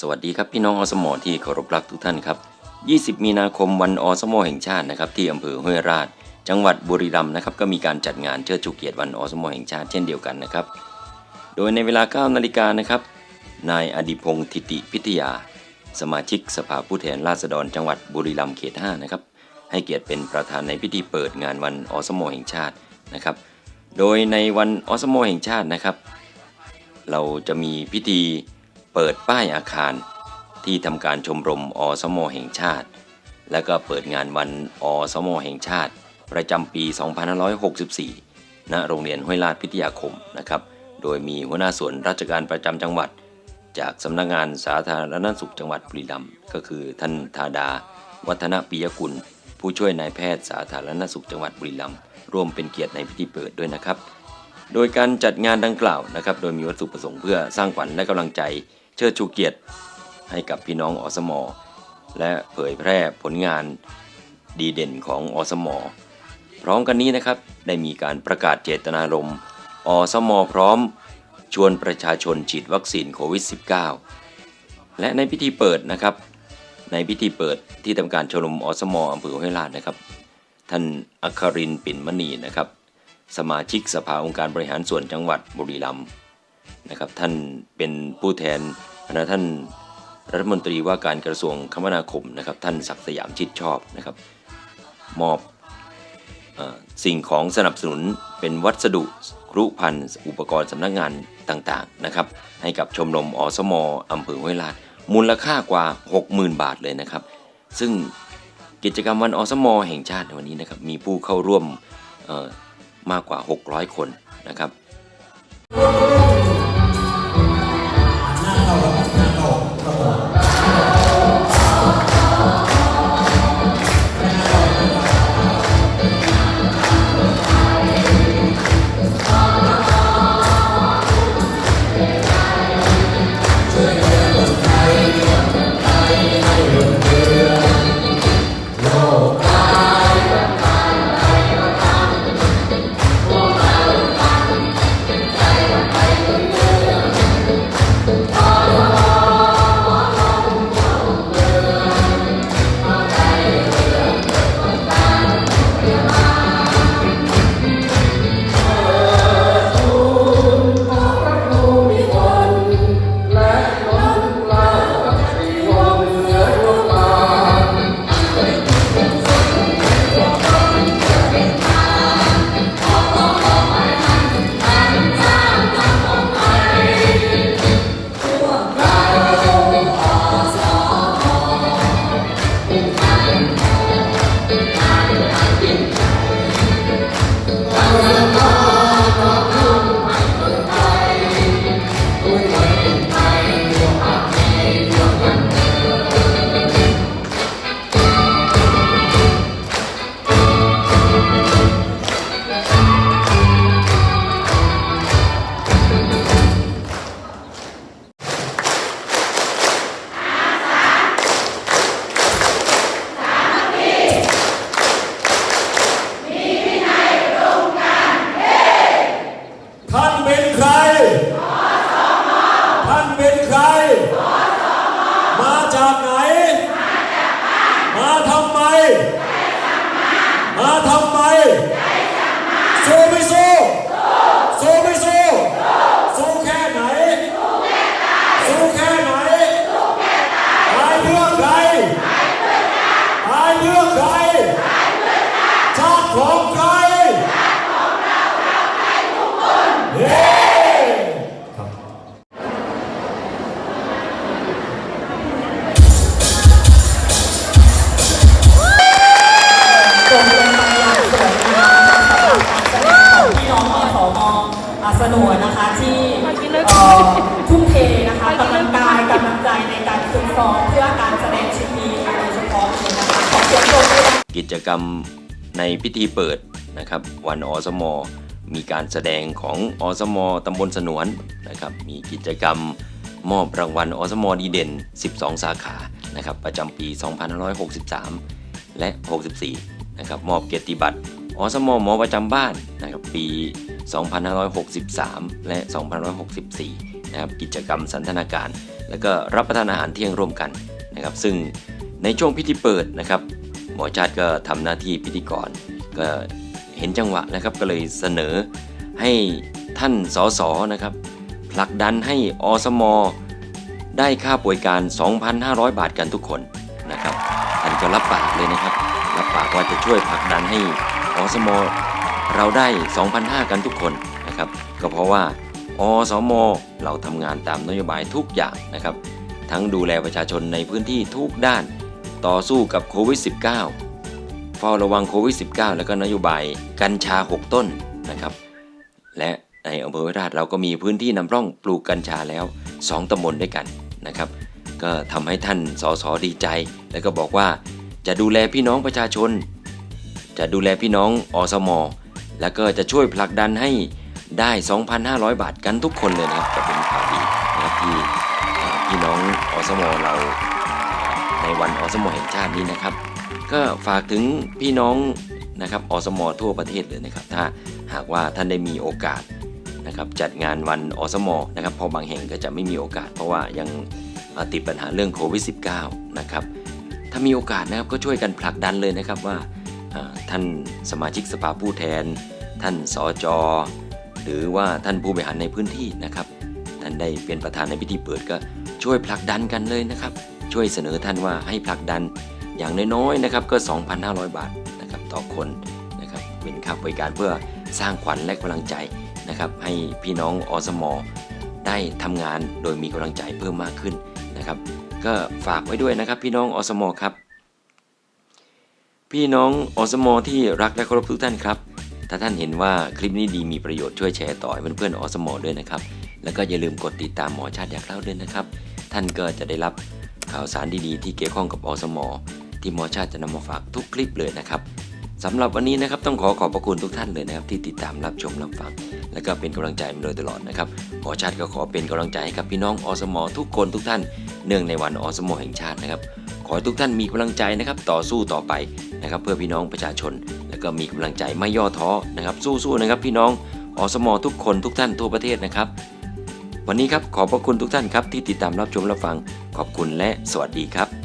สวัสดีครับพี่น้องอสมอที่เคารพรักทุกท่านครับ 20 มีนาคมวันอสมอแห่งชาตินะครับที่อำเภอห้วยราช จังหวัดบุรีรัมย์นะครับก็มีการจัดงานเชิดชูเกียรติวันอสมอแห่งชาติเช่นเดียวกันนะครับ โดยในเวลา 9 นาฬิกานะครับนายอดิพงศ์ทิติพิทยา สมาชิกสภาผู้แทนราษฎรจังหวัดบุรีรัมย์เขต 5 นะครับให้เกียรติเป็นประธานในพิธีเปิดงานวันอสมอแห่งชาตินะครับ โดยในวันอสมอแห่งชาตินะครับ เราจะมีพิธี เปิดป้ายอาคารที่ทำการชมรมอสมแห่งชาติ และก็เปิดงานวันอสมแห่งชาติ ประจำปี 2564 ณ โรงเรียนห้วยลาดพิทยาคมนะครับ โดยมีหัวหน้าส่วนราชการประจำจังหวัด จากสำนักงานสาธารณสุขจังหวัดบุรีรัมย์ก็คือท่านธาดา วัฒนปิยกุล ผู้ช่วยนายแพทย์สาธารณสุขจังหวัดบุรีรัมย์ร่วมเป็นเกียรติในพิธีเปิดด้วยนะครับ โดยการจัดงานดังกล่าวนะครับ โดยมีวัตถุประสงค์เพื่อสร้างขวัญและกำลังใจ ชิดชูเกียรติให้กับพี่น้องอสมและเผยแพร่ผลงานดีเด่นของอสมพร้อมกันนี้นะครับได้มีการประกาศเจตนารมณ์อสมพร้อมชวนประชาชนฉีดวัคซีนโควิด -19 และในพิธีเปิดนะครับ ในพิธีเปิดที่ทำการชมรมอสมอำเภอห้วยลาดนะครับ ท่านอัครินปิ่นมณีนะครับ สมาชิกสภาองค์การบริหารส่วนจังหวัดบุรีรัมย์นะครับ ท่านเป็นผู้แทน คณะท่านรัฐมนตรีว่าการกระทรวงคมนาคมนะครับ ท่านศักดิ์สยามชิดชอบนะครับ มอบอสิ่งของสนับสนุนเป็นวัสดุครุภัณฑ์อุปกรณ์สำนักงานต่างๆนะครับ ให้กับชมรมอสมอำเภอห้วยลาดมูลค่ากว่า 60,000 บาทเลยนะครับ ซึ่งกิจกรรมวันอสมแห่งชาติในวันนี้นะครับมีผู้เข้าร่วมมากกว่า 600 คนนะครับ ชาติของใครเย้ครับจงเป็นไปอย่างสวยงามสำหรับการแสดงของพี่น้องอสมอาสนวนนะคะที่ทุ่มเทนะคะกำลังกายกำลังใจในการฝึกซ้อมเพื่อการแสดงชิ้นนี้โดยเฉพาะเลยนะคะขอเสียงปรบมือกิจกรรม ในพิธีเปิดนะครับวันอสม มีการแสดงของอสม ตำบลสนวนนะครับมีกิจกรรมมอบรางวัลอสม ดีเด่น 12 สาขานะครับประจำปี 2563 และ 64นะครับมอบเกียรติบัตรอสมหมอประจำบ้านนะครับปี 2563 และ 2564นะครับกิจกรรมสันทนาการ แล้วก็รับประทานอาหารเที่ยงร่วมกันนะครับซึ่งในช่วงพิธีเปิดนะครับ มอชาติก็ทำหน้าที่พิธีกร ก็เห็นจังหวะนะครับก็เลยเสนอให้ท่านสสนะครับผลักดันให้อสมได้ค่าป่วยการ 2,500 บาทกันทุกคนนะครับท่านก็รับปากเลยนะครับ รับปากว่าจะช่วยผลักดันให้อสมเราได้ 2,500 กันทุกคนนะครับ ก็เพราะว่าอสมเราทำงานตามนโยบายทุกอย่างนะครับ ทั้งดูแลประชาชนในพื้นที่ทุกด้าน ต่อสู้กับโควิด -19 เฝ้าระวังโควิด -19 แล้วก็นโยบายกัญชา 6 ต้นนะครับ และในอำเภอวราชเราก็มีพื้นที่นำร่องปลูกกัญชาแล้ว 2ตำบลด้วยกันนะครับ ก็ทำให้ท่านสสดีใจ แล้วก็บอกว่าจะดูแลพี่น้องประชาชน จะดูแลพี่น้องอสมแล้วก็จะช่วยผลักดันให้ได้ 2,500 บาทกันทุกคนเลยนะครับจะเป็นข่าวดีนะครับที่พี่น้องอสมเรา วันอสมแห่งชาตินี้นะครับ ก็ฝากถึงพี่น้องนะครับอสมทั่วประเทศเลยนะครับ ถ้าหากว่าท่านได้มีโอกาสนะครับจัดงานวันอสมนะครับพอบางแห่งก็จะไม่มีโอกาส เพราะว่ายังติดปัญหาเรื่องโควิด -19 นะครับถ้ามีโอกาสนะครับก็ช่วยกันผลักดันเลยนะครับว่าอ่าท่านสมาชิกสภาผู้แทน ท่านสจหรือว่าท่านผู้บริหารในพื้นที่นะครับท่านได้เป็นประธานในพิธีเปิดก็ช่วยผลักดันกันเลยนะครับ ช่วยเสนอท่านว่าให้ผลักดันอย่างน้อยๆนะครับก็ 2,500 บาทนะครับต่อคนนะครับเป็นค่าบริการเพื่อสร้างขวัญและกำลังใจนะครับให้พี่น้องอสมอได้ทำงานโดยมีกำลังใจเพิ่มมากขึ้นนะครับ ก็ฝากไว้ด้วยนะครับพี่น้องอสมอครับ พี่น้องอสมอที่รักและเคารพทุกท่านครับ ถ้าท่านเห็นว่าคลิปนี้ดีมีประโยชน์ช่วยแชร์ต่อให้เพื่อนๆอสมอด้วยนะครับ แล้วก็อย่าลืมกดติดตามหมอชาติอยากเล่าด้วยนะครับ ท่านก็จะได้รับ ข่าวสารดีๆ ที่เกี่ยวข้องกับอสมที่หมอชาติจะนำมาฝากทุกคลิปเลยนะครับสำหรับวันนี้นะครับต้องขอขอบพระคุณทุกท่านเลยนะครับ ที่ติดตามรับชมรับฟัง และก็เป็นกำลังใจมาโดยตลอดนะครับหมอชาติก็ขอเป็นกำลังใจให้กับพี่น้องอสมทุกคนทุกท่านเนื่องในวันอสมแห่งชาตินะครับขอให้ทุกท่านมีกำลังใจนะครับต่อสู้ต่อไปนะครับเพื่อพี่น้องประชาชน แล้วก็มีกำลังใจไม่ย่อท้อนะครับสู้ๆนะครับพี่น้องอสมทุกคนทุกท่านทั่วประเทศนะครับ วันนี้ครับขอบพระคุณทุกท่านครับที่ติดตามรับชมรับฟังขอบคุณและสวัสดีครับ